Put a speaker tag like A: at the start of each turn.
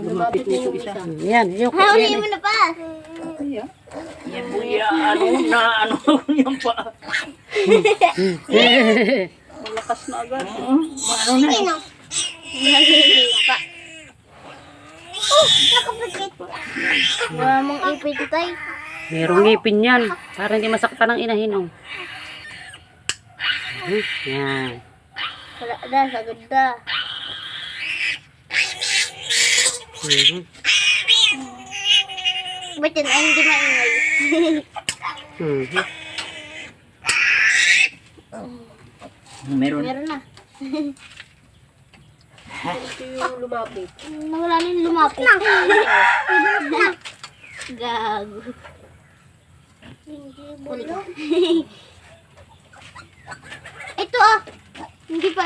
A: Lumapit yung isa.
B: Yan, yung
C: Huli mo na pa.
A: Yan po yan. Ano na, ano yan pa. Malakas na agad. Ano na
C: pa. Oh, nakapagkit. Wala mong tayo.
B: Merong ngipin yan. Para hindi masaktan ng inahin. Hmm, Yan.
C: Wala na, sagad na.
B: Mhm.
C: Ba't yun ay hindi maingay?
B: Mhm.
A: Meron.
C: Meron na.
A: Ito yung lumapit.
C: Nawala na yung lumapit. Gago. Ito ah. Hindi pa